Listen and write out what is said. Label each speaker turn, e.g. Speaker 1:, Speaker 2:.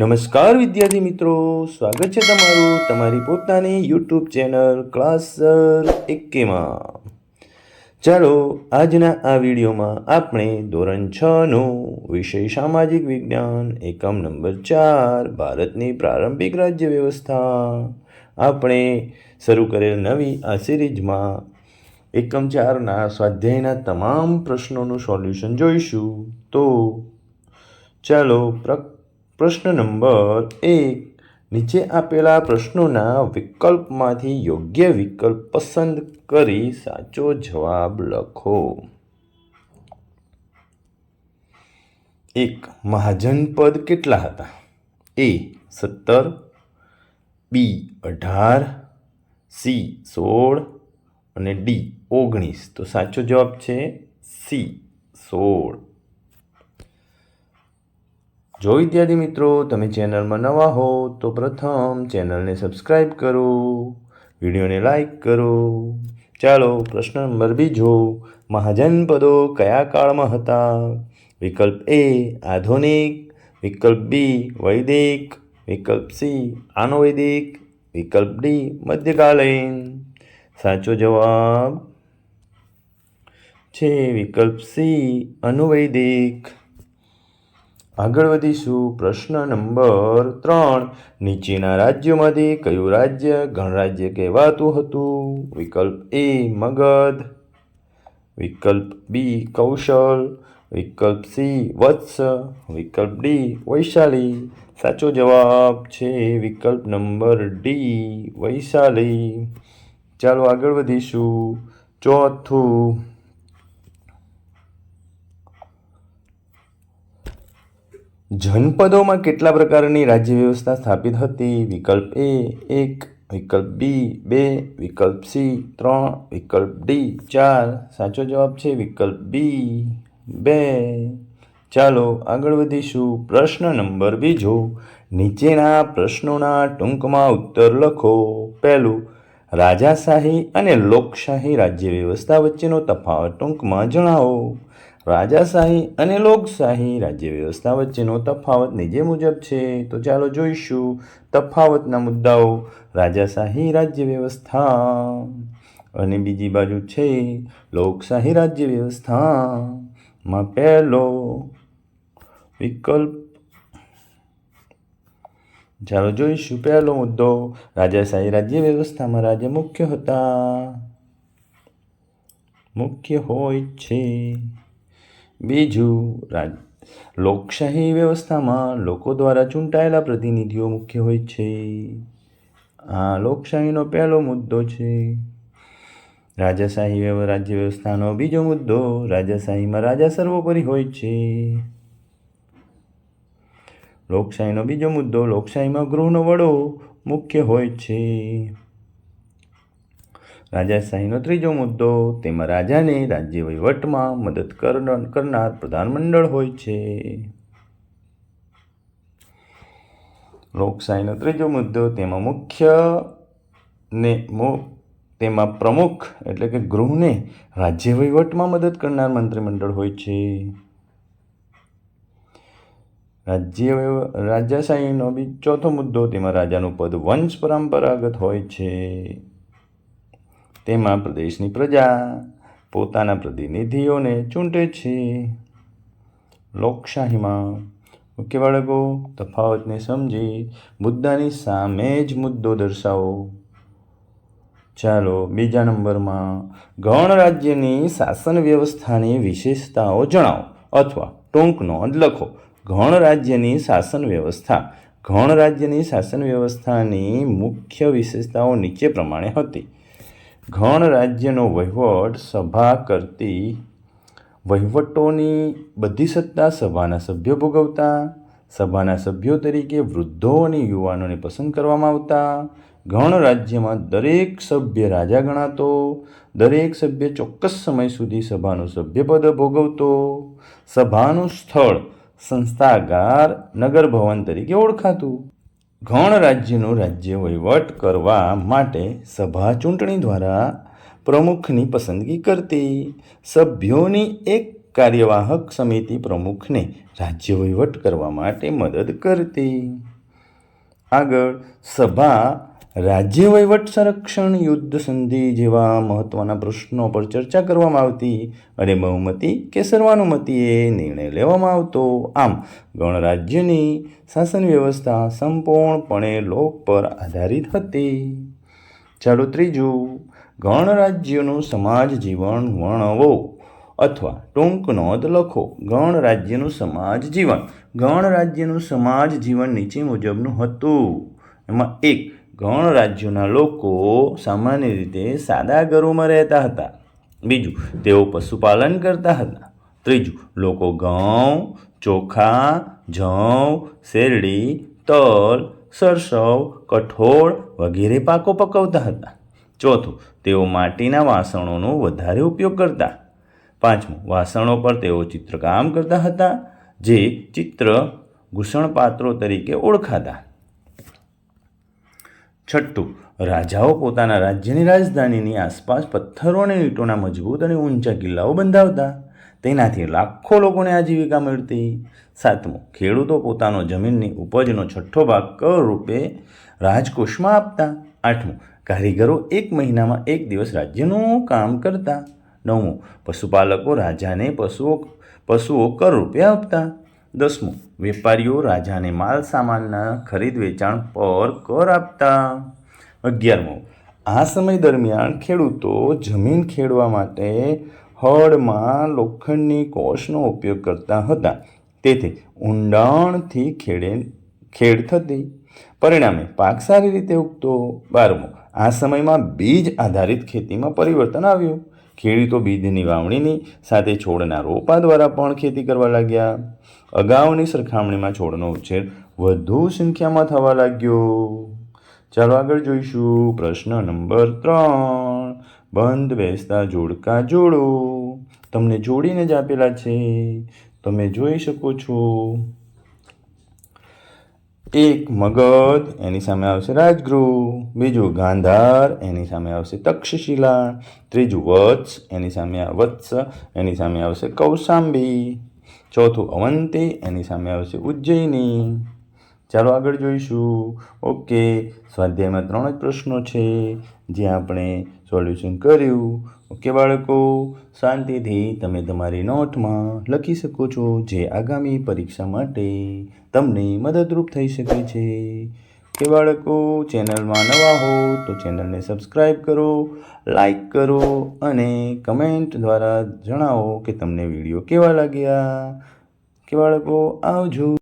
Speaker 1: નમસ્કાર વિદ્યાર્થી મિત્રો, સ્વાગત છે તમારું તમારી પોતાની યુટ્યુબ ચેનલ ક્લાસર એકેમાં. ચાલો, આજના આ વિડીયોમાં આપણે ધોરણ છનું વિષય સામાજિક વિજ્ઞાન, એકમ નંબર ચાર, ભારતની પ્રારંભિક રાજ્ય વ્યવસ્થા. આપણે શરૂ કરેલ નવી આ સિરીઝમાં એકમ ચારના સ્વાધ્યાયના તમામ પ્રશ્નોનું સોલ્યુશન જોઈશું. તો ચાલો, પ્ર પ્રશ્ન નંબર એક. નીચે આપેલા પ્રશ્નોના વિકલ્પમાંથી યોગ્ય વિકલ્પ પસંદ કરી સાચો જવાબ લખો. એક, મહાજન પદ કેટલા હતા? એ, સત્તર. બી, અઢાર. સી, સોળ. અને ડી, ઓગણીસ. તો સાચો જવાબ છે સી, સોળ. જો વિદ્યાર્થી મિત્રો, તમે ચેનલમાં નવા હો, તો પ્રથમ ચેનલને સબસ્ક્રાઈબ કરો, વિડીયોને લાઈક કરો. ચાલો, પ્રશ્ન નંબર બીજો. મહાજનપદો કયા કાળમાં હતા? વિકલ્પ એ, આધુનિક. વિકલ્પ બી, વૈદિક. વિકલ્પ સી, આનુવૈદિક. વિકલ્પ ડી, મધ્યકાલીન. સાચો જવાબ છે વિકલ્પ સી, અનુવૈદિક. આગળ વધીશું પ્રશ્ન નંબર ત્રણ. નીચેના રાજ્યોમાંથી કયું રાજ્ય ગણરાજ્ય કહેવાતું હતું? વિકલ્પ એ મગધ. વિકલ્પ બી કૌશલ. વિકલ્પ સી વત્સ. વિકલ્પ ડી વૈશાલી. સાચો જવાબ છે વિકલ્પ નંબર ડી વૈશાલી. ચાલો આગળ વધીશું. ચોથું. જનપદોમાં કેટલા પ્રકારની રાજ્ય વ્યવસ્થા સ્થાપિત હતી? વિકલ્પ એ એક. વિકલ્પ બી બે. વિકલ્પ સી ત્રણ. વિકલ્પ ડી ચાર. સાચો જવાબ છે વિકલ્પ બી બે. ચાલો આગળ વધીશું. પ્રશ્ન નંબર બીજો. નીચેના પ્રશ્નોના ટૂંકમાં ઉત્તર લખો. પહેલું, રાજાશાહી અને લોકશાહી રાજ્ય વ્યવસ્થા વચ્ચેનો તફાવત ટૂંકમાં જણાવો. રાજાશાહી અને લોકશાહી રાજ્ય વ્યવસ્થા વચ્ચેનો તફાવત નીચે મુજબ છે, તો ચાલો જોઈશું તફાવતના મુદ્દાઓ. રાજાશાહી રાજ્ય વ્યવસ્થા અને બીજી બાજુ છે, લોકશાહી રાજ્ય વ્યવસ્થામાં પહેલો વિકલ્પ. ચાલો જોઈશું પહેલો મુદ્દો. રાજાશાહી રાજ્ય વ્યવસ્થામાં રાજા મુખ્ય હતા. મુખ્ય હોય છે. બીજું રાજ. લોકશાહી વ્યવસ્થામાં લોકો દ્વારા ચૂંટાયેલા પ્રતિનિધિઓ મુખ્ય હોય છે. આ લોકશાહીનો પહેલો મુદ્દો છે. રાજાશાહી રાજ્ય વ્યવસ્થાનો બીજો મુદ્દો રાજાશાહીમાં રાજા સર્વોપરી હોય છે. લોકશાહીનો બીજો મુદ્દો લોકશાહીમાં ગૃહનો વડો મુખ્ય હોય છે. રાજાશાહીનો ત્રીજો મુદ્દો, તેમાં રાજાને રાજ્ય વહીવટમાં મદદ કરનાર પ્રધાનમંડળ હોય છે. લોકશાહીનો ત્રીજો મુદ્દો, તેમાં મુખ્ય ને તેમાં પ્રમુખ એટલે કે ગૃહને રાજ્ય વહીવટમાં મદદ કરનાર મંત્રીમંડળ હોય છે. રાજ્ય રાજાશાહીનો બી ચોથો મુદ્દો, તેમાં રાજાનું પદ વંશ પરંપરાગત હોય છે. તેમાં પ્રદેશની પ્રજા, પોતાના પ્રતિનિધિઓને ચૂંટે છે. લોકશાહીમાં મુખ્ય બાળકો તફાવતને સમજી મુદ્દાની સામે જ મુદ્દો દર્શાવો. ચાલો બીજા નંબરમાં ગણ રાજ્યની શાસન વ્યવસ્થાની વિશેષતાઓ જણાવો અથવા ટૂંક નોંધ લખો. ગણ રાજ્યની શાસન વ્યવસ્થા. ગણ રાજ્યની શાસન વ્યવસ્થાની મુખ્ય વિશેષતાઓ નીચે પ્રમાણે હતી. ગણ રાજ્યનો વહીવટ સભા કરતી વહીવટોની બધી સત્તા સભાના સભ્યો ભોગવતા, સભાના સભ્યો તરીકે વૃદ્ધો અને યુવાનોને પસંદ કરવામાં આવતા. ઘણ રાજ્યમાં દરેક સભ્ય રાજા ગણાતો, દરેક સભ્ય ચોક્કસ સમય સુધી સભાનું સભ્યપદ ભોગવતો. સભાનું સ્થળ સંસ્થાગાર નગર ભવન તરીકે ઓળખાતું. ગણ રાજ્યનું રાજ્ય વહીવટ કરવા માટે સભા ચૂંટણી દ્વારા પ્રમુખની પસંદગી કરતી. સભ્યોની એક કાર્યવાહક સમિતિ પ્રમુખને રાજ્ય વહીવટ કરવા માટે મદદ કરતી. આગળ સભા, રાજ્ય વહીવટ સંરક્ષણ, યુદ્ધ સંધિ જેવા મહત્ત્વના પ્રશ્નો પર ચર્ચા કરવામાં આવતી અને બહુમતી કે સર્વાનુમતિએ નિર્ણય લેવામાં આવતો. આમ, ગણરાજ્યની શાસન વ્યવસ્થા સંપૂર્ણપણે લોક પર આધારિત હતી. ચાલો ત્રીજું, ગણરાજ્યનું સમાજ જીવન વર્ણવો. અથવા ટૂંક નોંધ લખો, ગણરાજ્યનું સમાજ જીવન. ગણરાજ્યનું સમાજ જીવન નીચે મુજબનું હતું. એમાં એક ગણરાજ્યના લોકો સામાન્ય રીતે સાદા ઘરોમાં રહેતા હતા. બીજું, તેઓ પશુપાલન કરતા હતા. ત્રીજું, લોકો ઘઉં, ચોખા જવ શેરડી, તલ, સરસવ, કઠોળ વગેરે પાકો પકવતા હતા. ચોથું, તેઓ માટીના વાસણોનો વધારે ઉપયોગ કરતા. પાંચમું, વાસણો પર તેઓ ચિત્રકામ કરતા હતા. જે ચિત્ર ઘૂષણપાત્રો તરીકે ઓળખાતા. છઠ્ઠું, રાજાઓ પોતાના રાજ્યની રાજધાનીની આસપાસ પથ્થરો અને ઈંટોના મજબૂત અને ઊંચા કિલ્લાઓ બંધાવતા. તેનાથી લાખો લોકોને આજીવિકા મળતી. સાતમું, ખેડૂતો પોતાનો જમીનની ઉપજનો છઠ્ઠો ભાગ કર રૂપે રાજકોષમાં આપતા. આઠમું, કારીગરો એક મહિનામાં એક દિવસ રાજ્યનું કામ કરતા. નવમું, પશુપાલકો રાજાને પશુઓ પશુઓ કર રૂપિયા આપતા. દસમું, વેપારીઓ રાજાને માલ સામાનના ખરીદ વેચાણ પર કર આપતા. અગિયારમું, આ સમય દરમિયાન ખેડૂતો જમીન ખેડવા માટે હળમાં લોખંડની કોષનો ઉપયોગ કરતા હતા. તેથી ઊંડાણથી ખેડે, ખેડ થતી. પરિણામે પાક સારી રીતે ઉગતો. બારમું, આ સમયમાં બીજ આધારિત ખેતીમાં પરિવર્તન આવ્યું. ખેડૂતો બીજની વાવણીની સાથે છોડના રોપા દ્વારા પણ ખેતી કરવા લાગ્યા. અગાઉની સરખામણીમાં છોડનો ઉછેર વધુ સંખ્યામાં થવા લાગ્યો. ચાલો આગળ જોઈશું. પ્રશ્ન નંબર ત્રણ. બંધ બેસતા જોડકા જોડો. તમને જોડીને જ આપેલા છે. તમે જોઈ શકો છો. એક મગધ, એની સામે આવશે રાજગૃહ. બીજું ગાંધાર, એની સામે આવશે તક્ષશિલા. ત્રીજું વત્સ, એની સામે વત્સ, એની સામે આવશે કૌશાંબી. ચોથું અવંતી, એની સામે આવશે ઉજ્જૈની. ચાલો આગળ જોઈશું. ઓકે, સ્વાધ્યાયમાં ત્રણ જ પ્રશ્નો છે, જે આપણે સોલ્યુશન કર્યું. ઓકે બાળકો, શાંતિથી તમે તમારી નોટમાં લખી શકો છો જે આગામી પરીક્ષા માટે તમને મદદરૂપ થઈ શકે છે. કે બાળકો, ચેનલમાં નવા હો તો ચેનલને સબસ્ક્રાઈબ કરો લાઈક કરો અને કમેન્ટ દ્વારા જણાવો કે તમને વીડિયો કેવા લાગ્યા. કે બાળકો, આવજો.